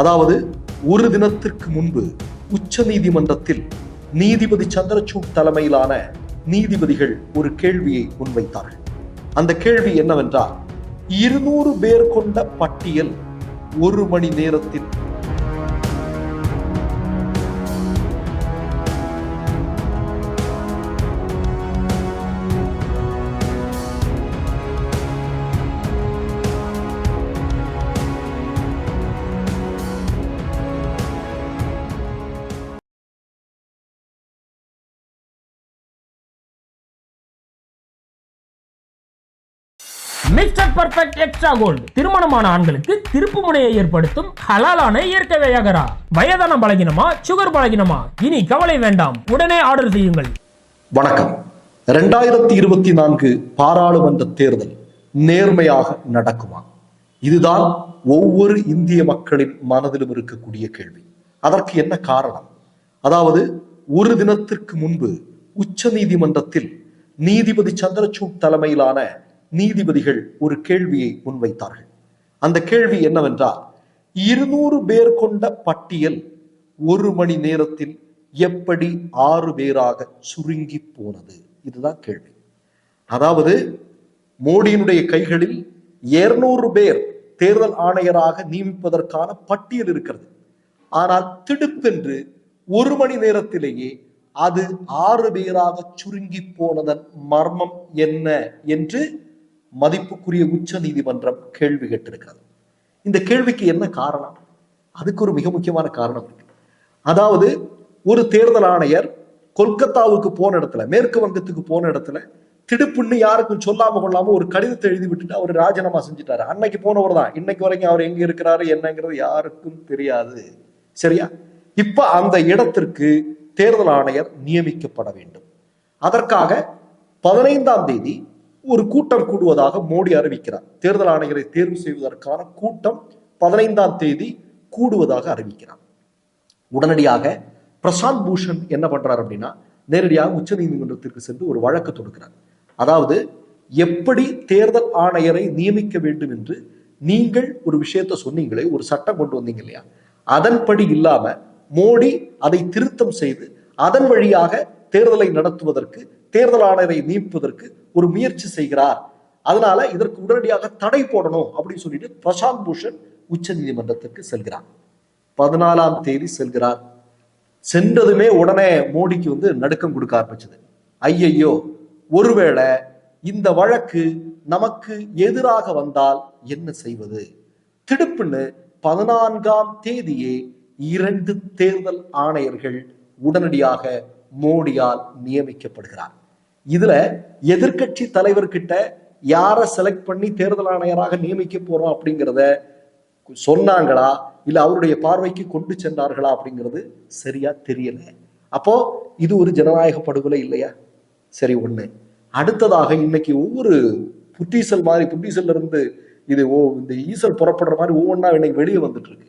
அதாவது ஒரு தினத்திற்கு முன்பு உச்ச நீதிமன்றத்தில் நீதிபதி சந்திரசூட் தலைமையிலான நீதிபதிகள் ஒரு கேள்வியை முன்வைத்தார்கள். அந்த கேள்வி என்னவென்றால் இருநூறு பேர் கொண்ட பட்டியல் ஒரு மணி நேரத்தில் மிஸ்டர் பர்ஃபெக்ட் எக்ஸ்ட்ரா கோல்டு திருமணமான ஆண்களுக்கு திருப்பு முனையை ஏற்படுத்தும் ஹலாலான இயற்கை வியாகரா வயதான பலகினமா சுகர் பலகினமா? இனி கவலை வேண்டாம். உடனே ஆர்டர் செய்யுங்கள். வணக்கம். ரெண்டாயிரத்தி இருபத்தி நான்கு பாராளுமன்ற தேர்தல் நேர்மையாக நடக்குமா? இதுதான் ஒவ்வொரு இந்திய மக்களின் மனதிலும் இருக்கக்கூடிய கேள்வி. அதற்கு என்ன காரணம்? அதாவது ஒரு தினத்திற்கு முன்பு உச்ச நீதிமன்றத்தில் நீதிபதி சந்திரசூட் தலைமையிலான நீதிபதிகள் ஒரு கேள்வியை முன்வைத்தார்கள். அந்த கேள்வி என்னவென்றால் இருநூறு பேர் கொண்ட பட்டியல் ஒரு மணி நேரத்தில் எப்படி ஆறு பேராக சுருங்கி போனது? இதுதான் கேள்வி. அதாவது மோடியினுடைய கைகளில் 200 பேர் தேர்தல் ஆணையராக நியமிப்பதற்கான பட்டியல் இருக்கிறது. ஆனால் திடுப்பென்று ஒரு மணி நேரத்திலேயே அது ஆறு பேராக சுருங்கி போனதன் மர்மம் என்ன என்று மதிப்புக்குரிய உச்ச நீதிமன்றம் கேள்வி கேட்டிருக்கிறது இந்த கேள்விக்கு என்ன காரணம்? அதுக்கு ஒரு மிக முக்கியமான காரணம் இருக்கு அதாவது ஒரு தேர்தல் ஆணையர் கொல்கத்தாவுக்கு போன இடத்துல மேற்கு வங்கத்துக்கு போன இடத்துல திடுப்புன்னு யாருக்கும் சொல்லாம கொள்ளாம ஒரு கடிதத்தை எழுதி விட்டுட்டு அவர் ராஜினாமா செஞ்சுட்டாரு. அன்னைக்கு போனவர் தான். இன்னைக்கு வரைக்கும் அவர் எங்க இருக்கிறாரு என்னங்கிறது யாருக்கும் தெரியாது. சரியா? இப்ப அந்த இடத்திற்கு தேர்தல் ஆணையர் நியமிக்கப்பட வேண்டும். அதற்காக பதினைந்தாம் தேதி ஒரு கூட்டம் கூடுவதாக மோடி அறிவிக்கிறார். தேர்தல் ஆணையரை தேர்வு செய்வதற்கான கூட்டம் பதினைந்தாம் தேதி கூடுவதாக அறிவிக்கிறார். உடனடியாக பிரசாந்த் பூஷன் என்ன பண்றார் அப்படின்னா நேரடியாக உச்ச நீதிமன்றத்திற்கு சென்று ஒரு வழக்கு தொடுக்கிறார். அதாவது எப்படி தேர்தல் ஆணையரை நியமிக்க வேண்டும் என்று நீங்கள் ஒரு விஷயத்த சொன்னீங்களே ஒரு சட்டம் கொண்டு வந்தீங்க இல்லையா? அதன்படி இல்லாம மோடி அதை திருத்தம் செய்து அதன் வழியாக தேர்தலை நடத்துவதற்கு தேர்தல் ஆணையரை நீப்பதற்கு ஒரு முயற்சி செய்கிறார். அதனால இதற்கு உடனடியாக தடை போடணும் அப்படின்னு சொல்லிட்டு பிரசாந்த் பூஷன் உச்ச நீதிமன்றத்திற்கு செல்கிறார். பதினாலாம் தேதி செல்கிறார். சென்றதுமே உடனே மோடிக்கு வந்து நடுக்கம் கொடுக்க ஆரம்பிச்சது. ஐயையோ ஒருவேளை இந்த வழக்கு நமக்கு எதிராக வந்தால் என்ன செய்வது? திடுப்புன்னு பதினான்காம் தேதியே இரண்டு தேர்தல் ஆணையர்கள் உடனடியாக மோடியால் நியமிக்கப்படுகிறார். இதுல எதிர்க்கட்சி தலைவர்கிட்ட யாரை செலக்ட் பண்ணி தேர்தல் ஆணையராக நியமிக்க போறோம் அப்படிங்கிறத சொன்னாங்களா? இல்ல அவருடைய பார்வைக்கு கொண்டு சென்றார்களா அப்படிங்கிறது சரியா தெரியல. அப்போ இது ஒரு ஜனநாயக படுகொலை இல்லையா? சரி ஒண்ணு. அடுத்ததாக இன்னைக்கு ஒவ்வொரு புற்றீசல் மாதிரி புட்டீசல்ல இருந்து இது ஓ இந்த ஈசல் புறப்படுற மாதிரி ஒவ்வொன்றா இன்னைக்கு வெளியே வந்துட்டு இருக்கு.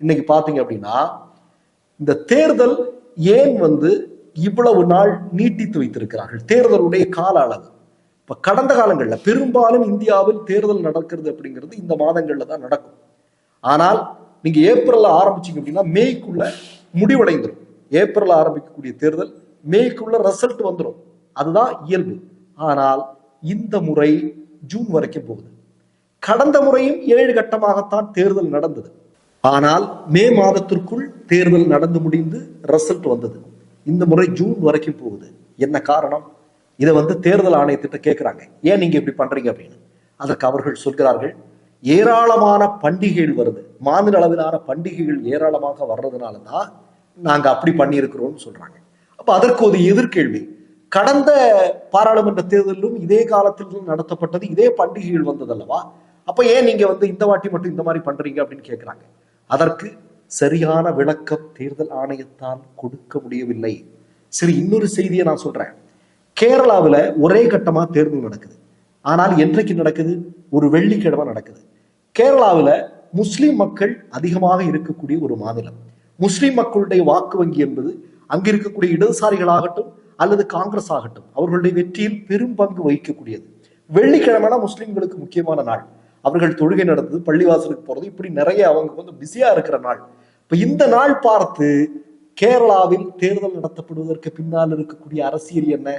இன்னைக்கு பாத்தீங்க அப்படின்னா இந்த தேர்தல் ஏன் வந்து இவ்வளவு நாள் நீட்டித்து வைத்திருக்கிறார்கள். தேர்தலுடைய கால அளவு. இப்ப கடந்த காலங்களில் பெரும்பாலும் இந்தியாவில் தேர்தல் நடக்கிறது அப்படிங்கிறது இந்த மாதங்கள்ல தான் நடக்கும். ஆனால் நீங்க ஏப்ரல்ல ஆரம்பிச்சீங்க அப்படின்னா மேய்க்குள்ள முடிவடைந்துடும் ஏப்ரல் ஆரம்பிக்கக்கூடிய தேர்தல் மேய்க்குள்ள ரிசல்ட் வந்துடும் அதுதான் இயல்பு. ஆனால் இந்த முறை ஜூன் வரைக்கும் போகுது. கடந்த முறையும் ஏழு கட்டமாகத்தான் தேர்தல் நடந்தது. ஆனால் மே மாதத்திற்குள் தேர்தல் நடந்து முடிந்து ரிசல்ட் வந்தது. இந்த முறை ஜூன் வரைக்கும் போகுது. என்ன காரணம்? இதை வந்து தேர்தல் ஆணையத்திட்ட கேட்குறாங்க ஏன் நீங்கள் இப்படி பண்ணுறீங்க அப்படின்னு? அதற்கு அவர்கள் சொல்கிறார்கள் ஏராளமான பண்டிகைகள் வருது. மாநில அளவிலான பண்டிகைகள் ஏராளமாக வர்றதுனால தான் நாங்கள் அப்படி பண்ணியிருக்கிறோம்னு சொல்கிறாங்க அப்போ அதற்கு ஒரு எதிர்கேள்வி. கடந்த பாராளுமன்ற தேர்தலிலும் இதே காலத்தில் நடத்தப்பட்டது இதே பண்டிகைகள் வந்ததல்லவா? அப்போ ஏன் நீங்கள் வந்து இந்த வாட்டி மட்டும் இந்த மாதிரி பண்ணுறீங்க அப்படின்னு கேட்குறாங்க அதற்கு சரியான விளக்கம் தேர்தல் ஆணையத்தால் கொடுக்க முடியவில்லை. சரி இன்னொரு செய்தியை நான் சொல்றேன். கேரளாவில் ஒரே கட்டமா தேர்தல் நடக்குது. ஆனால் என்றைக்கு நடக்குது? ஒரு வெள்ளிக்கிழமை நடக்குது. கேரளாவில் முஸ்லிம் மக்கள் அதிகமாக இருக்கக்கூடிய ஒரு மாநிலம். முஸ்லிம் மக்களுடைய வாக்கு வங்கி என்பது அங்கு இருக்கக்கூடிய இடதுசாரிகளாகட்டும் அல்லது காங்கிரஸ் ஆகட்டும் அவர்களுடைய வெற்றியில் பெரும் பங்கு வகிக்கக்கூடியது. வெள்ளிக்கிழமைனா முஸ்லிம்களுக்கு முக்கியமான நாள். அவர்கள் தொழுகை நடந்தது பள்ளிவாசலுக்கு போறது. இப்படி நிறைய அவங்க வந்து பிஸியா இருக்கிற நாள். இப்ப இந்த நாள் பார்த்து கேரளாவில் தேர்தல் நடத்தப்படுவதற்கு பின்னால் இருக்கக்கூடிய அரசியல் என்ன?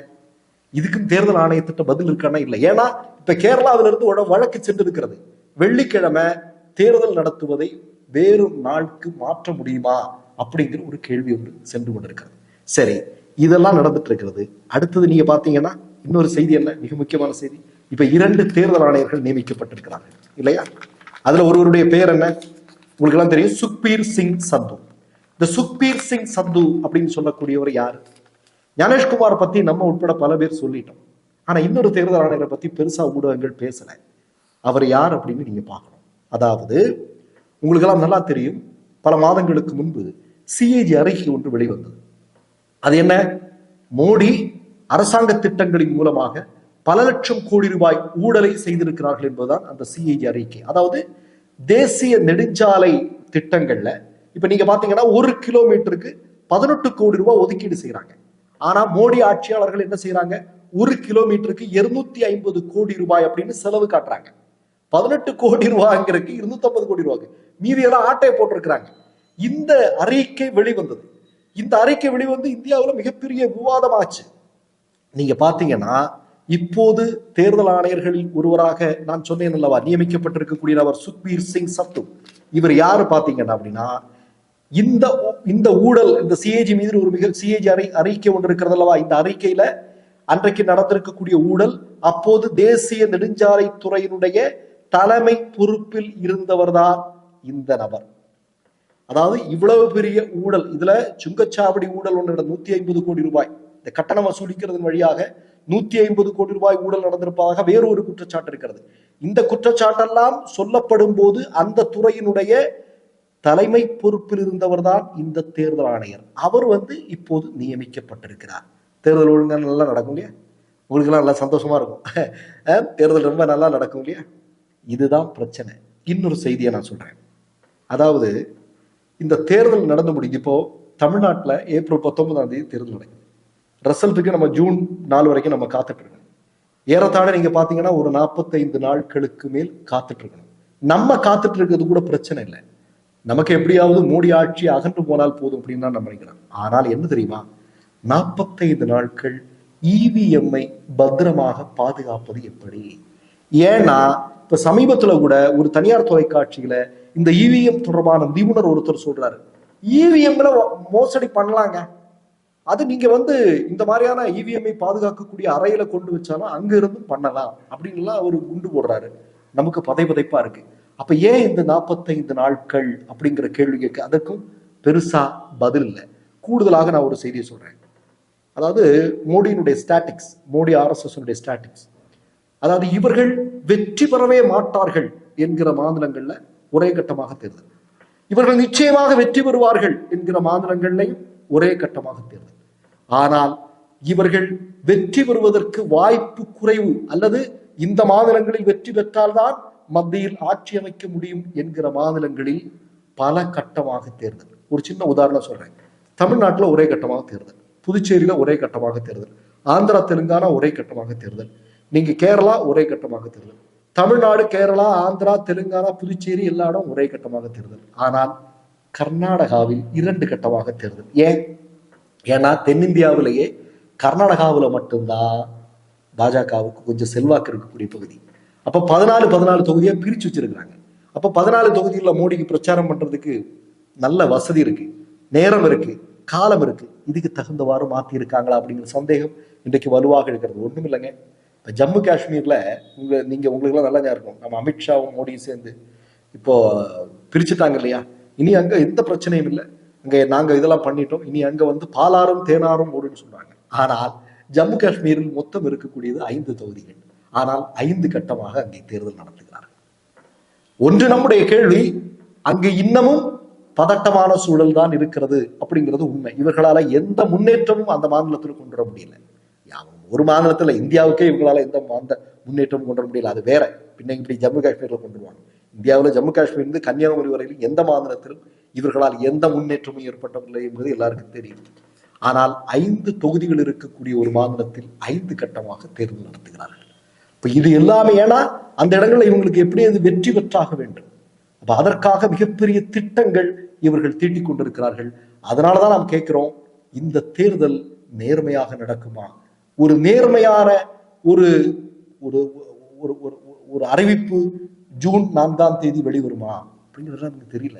இதுக்கும் தேர்தல் ஆணையத்திட்ட பதில் இருக்கானா? இல்லை. ஏன்னா இப்ப கேரளாவிலிருந்து ஒரு வழக்கு சென்றிருக்கிறது. வெள்ளிக்கிழமை தேர்தல் நடத்துவதை வேறு நாளுக்கு மாற்ற முடியுமா? அப்படிங்கிற ஒரு கேள்வி ஒன்று சென்று கொண்டிருக்கிறது. சரி இதெல்லாம் நடந்துட்டு இருக்கிறது. அடுத்தது நீங்க பாத்தீங்கன்னா இன்னொரு செய்தி என்ன? மிக முக்கியமான செய்தி. இப்ப இரண்டு தேர்தல் ஆணையர்கள் நியமிக்கப்பட்டிருக்கிறார்கள். இல்லையா? அதுல ஒருவருடைய பெயர் என்ன? உங்களுக்கு எல்லாம் தெரியும் சுக்பீர் சிங் சந்து. இந்த சுக்பீர் சிங் சந்து அப்படின்னு சொல்லக்கூடியவர் யாரு? ஞானேஷ்குமார் பத்தி நம்ம உட்பட பல பேர் சொல்லிட்டோம். ஆனா இன்னொரு தேர்தல் ஆணையரை பத்தி பெருசா ஊடகங்கள் பேசல. அவர் யார் அப்படின்னு நீங்க பார்க்கணும். அதாவது உங்களுக்கெல்லாம் நல்லா தெரியும் பல மாதங்களுக்கு முன்பு சிஏஜி அறிக்கை ஒன்று வெளிவந்தது. அது என்ன? மோடி அரசாங்க திட்டங்களின் மூலமாக பல லட்சம் கோடி ரூபாய் ஊழலை செய்திருக்கிறார்கள் என்பதுதான் அந்த சிஐடி அறிக்கை. அதாவது தேசிய நெடுஞ்சாலை திட்டங்கள்ல இப்ப நீங்க பாத்தீங்கன்னா ஒரு கிலோமீட்டருக்கு பதினெட்டு கோடி ரூபாய் ஒதுக்கீடு செய்யறாங்க ஆனா மோடி ஆட்சியாளர்கள் என்ன செய்யறாங்க ஒரு கிலோமீட்டருக்கு இருநூத்தி ஐம்பது கோடி ரூபாய் அப்படின்னு செலவு காட்டுறாங்க. பதினெட்டு கோடி ரூபாய்ங்கிறதுக்கு இருநூத்தி ஐம்பது கோடி ரூபாய்க்கு மீதி எல்லாம் ஆட்டையை போட்டிருக்கிறாங்க. இந்த அறிக்கை வெளிவந்தது. இந்த அறிக்கை வெளிவந்து இந்தியாவுல மிகப்பெரிய விவாதமாச்சு. நீங்க பாத்தீங்கன்னா இப்போது தேர்தல் ஆணையர்களில் ஒருவராக நான் சொன்னேன் அல்லவா நியமிக்கப்பட்டிருக்கக்கூடிய நபர் சுக்பீர் சிங் சத்து. இவர் யாரு பாத்தீங்கன்னா அப்படின்னா இந்த இந்த ஊழல் இந்த சிஏஜி மீது ஒரு மிக சிஏஜி அறி அறிக்கை ஒன்று இருக்கிறது அல்லவா இந்த அறிக்கையில அன்றைக்கு நடந்திருக்கக்கூடிய ஊழல் அப்போது தேசிய நெடுஞ்சாலை துறையினுடைய தலைமை பொறுப்பில் இருந்தவர்தான் இந்த நபர். அதாவது இவ்வளவு பெரிய ஊழல் இதுல சுங்கச்சாவடி ஊழல் ஒன்று நூத்தி ஐம்பது கோடி ரூபாய். இந்த கட்டணம் வசூலிக்கிறதன் வழியாக நூத்தி ஐம்பது கோடி ரூபாய் ஊழல் நடந்திருப்பதாக வேறு ஒரு குற்றச்சாட்டு இருக்கிறது. இந்த குற்றச்சாட்டெல்லாம் சொல்லப்படும் போது அந்த துறையினுடைய தலைமை பொறுப்பில் இருந்தவர் தான் இந்த தேர்தல் ஆணையர். அவர் வந்து இப்போது நியமிக்கப்பட்டிருக்கிறார். தேர்தல் ஒழுங்கா நல்லா நடக்கும் இல்லையா? உங்களுக்கெல்லாம் நல்லா சந்தோஷமா இருக்கும். தேர்தல் ரொம்ப நல்லா நடக்கும் இல்லையா? இதுதான் பிரச்சனை. இன்னொரு செய்தியை நான் சொல்றேன். அதாவது இந்த தேர்தல் நடந்து முடிஞ்சு இப்போ தமிழ்நாட்டில் ஏப்ரல் பத்தொன்பதாம் தேதி தேர்தல் நடக்கும் ரிசல்ட்டுக்கு நம்ம ஜூன் நாலு வரைக்கும் நம்ம காத்துட்டு இருக்கணும் ஏறத்தாழ நீங்க பார்த்தீங்கன்னா ஒரு நாற்பத்தைந்து நாட்களுக்கு மேல் காத்துட்டு இருக்கணும் நம்ம காத்துட்டு இருக்கிறது கூட பிரச்சனை இல்லை. நமக்கு எப்படியாவது மோடி ஆட்சி அகன்று போனால் போதும் அப்படின்னு தான் நம்ம நினைக்கிறோம். ஆனால் என்ன தெரியுமா? நாற்பத்தைந்து நாட்கள் இவிஎம்ஐ பத்திரமாக பாதுகாப்பது எப்படி? ஏன்னா இப்ப சமீபத்துல கூட ஒரு தனியார் தொலைக்காட்சியில இந்த இவிஎம் தொடர்பான நிபுணர் ஒருத்தர் சொல்றாரு. இவிஎம்ல மோசடி பண்ணலாங்க. அது நீங்க வந்து இந்த மாதிரியான இவிஎம்ஐ பாதுகாக்கக்கூடிய அறையில கொண்டு வச்சாலும் அங்க இருந்தும் பண்ணலாம் அப்படின்லாம் அவர் குண்டு போடுறாரு. நமக்கு பதை பதைப்பா இருக்கு. அப்ப ஏன் இந்த நாற்பத்தைந்து நாட்கள் அப்படிங்கிற கேள்வி கேட்க அதற்கும் பெருசா பதில் இல்லை. கூடுதலாக நான் ஒரு செய்தியை சொல்றேன். அதாவது மோடியினுடைய ஸ்டாட்டிக்ஸ் மோடி ஆர்எஸ்எஸ் ஸ்டாட்டிக்ஸ் அதாவது இவர்கள் வெற்றி பெறவே மாட்டார்கள் என்கிற மாநிலங்கள்ல ஒரே கட்டமாக தேர்தல். இவர்கள் நிச்சயமாக வெற்றி பெறுவார்கள் என்கிற மாநிலங்கள்லையும் ஒரே கட்டமாக தேர்தல். ஆனால் இவர்கள் வெற்றி பெறுவதற்கு வாய்ப்பு குறைவு அல்லது இந்த மாநிலங்களில் வெற்றி பெற்றால்தான் மத்தியில் ஆட்சி அமைக்க முடியும் என்கிற மாநிலங்களில் பல கட்டமாக தேர்தல். ஒரு சின்ன உதாரணம் சொல்றேன். தமிழ்நாட்டில் ஒரே கட்டமாக தேர்தல். புதுச்சேரியில ஒரே கட்டமாக தேர்தல். ஆந்திரா தெலுங்கானா ஒரே கட்டமாக தேர்தல். நீங்க கேரளா ஒரே கட்டமாக தேர்தல். தமிழ்நாடு கேரளா ஆந்திரா தெலுங்கானா புதுச்சேரி எல்லா இடம் ஒரே கட்டமாக தேர்தல். ஆனால் கர்நாடகாவில் இரண்டு கட்டமாக தேர்தல். ஏன்? ஏன்னா தென்னிந்தியாவிலேயே கர்நாடகாவில் மட்டும்தான் பாஜகவுக்கு கொஞ்சம் செல்வாக்கு இருக்கக்கூடிய பகுதி. அப்போ பதினாலு பதினாலு தொகுதியாக பிரித்து வச்சிருக்கிறாங்க. அப்போ பதினாலு தொகுதியில் மோடிக்கு பிரச்சாரம் பண்ணுறதுக்கு நல்ல வசதி இருக்கு நேரம் இருக்கு காலம் இருக்கு. இதுக்கு தகுந்தவாறு மாற்றியிருக்காங்களா இருக்காங்களா அப்படிங்கிற சந்தேகம் இன்றைக்கு வலுவாக இருக்கிறது. ஒன்றும் இல்லைங்க. இப்போ ஜம்மு காஷ்மீரில் உங்கள் நீங்கள் உங்களுக்குலாம் நல்லா இருக்கும். நம்ம அமித்ஷாவும் மோடியும் சேர்ந்து இப்போ பிரிச்சுட்டாங்க இல்லையா? இனி அங்கே எந்த பிரச்சனையும் இல்லை. அங்க நாங்க இதெல்லாம் பண்ணிட்டோம். இனி அங்க வந்து பாலாறும் தேனாரும் ஓடுன்னு சொல்றாங்க. ஆனால் ஜம்மு காஷ்மீரில் மொத்தம் இருக்கக்கூடியது ஐந்து தொகுதிகள். ஆனால் ஐந்து கட்டமாக அங்கே தேர்தல் நடத்துகிறார்கள். ஒன்று நம்முடைய கேள்வி அங்கு இன்னமும் பதட்டமான சூழல் தான் இருக்கிறது அப்படிங்கிறது உண்மை. இவர்களால எந்த முன்னேற்றமும் அந்த மாநிலத்தில் கொண்டு வர முடியல. யாவும் ஒரு மாநிலத்துல இந்தியாவுக்கே இவங்களால எந்த அந்த முன்னேற்றமும் கொண்டு வர முடியல. அது வேற. பின்ன இப்படி ஜம்மு காஷ்மீர்ல கொண்டு வருவாங்க இந்தியாவில் ஜம்மு காஷ்மீர் இருந்து கன்னியாகுமரி வரையில் எந்த மாநிலத்திலும் இவர்களால் எந்த முன்னேற்றமும் ஏற்படவில்லை என்பது எல்லாருக்கும் தெரியும். ஆனால் ஐந்து தொகுதிகள் இருக்கக்கூடிய ஒரு மாநிலத்தில் ஐந்து கட்டமாக தேர்தல் நடத்துகிறார்கள். இப்ப இது எல்லாமே ஏன்னா அந்த இடங்களில் இவங்களுக்கு எப்படி அது வெற்றி பெற்றாக வேண்டும்? அப்ப அதற்காக மிகப்பெரிய திட்டங்கள் இவர்கள் தீட்டிக் கொண்டிருக்கிறார்கள். அதனாலதான் நாம் கேட்கிறோம் இந்த தேர்தல் நேர்மையாக நடக்குமா? ஒரு நேர்மையான ஒரு ஒரு ஒரு ஒரு ஒரு அறிவிப்பு ஜூன் நான்காம் தேதி வெளிவருமா? அப்படிங்கிறது நமக்கு தெரியல.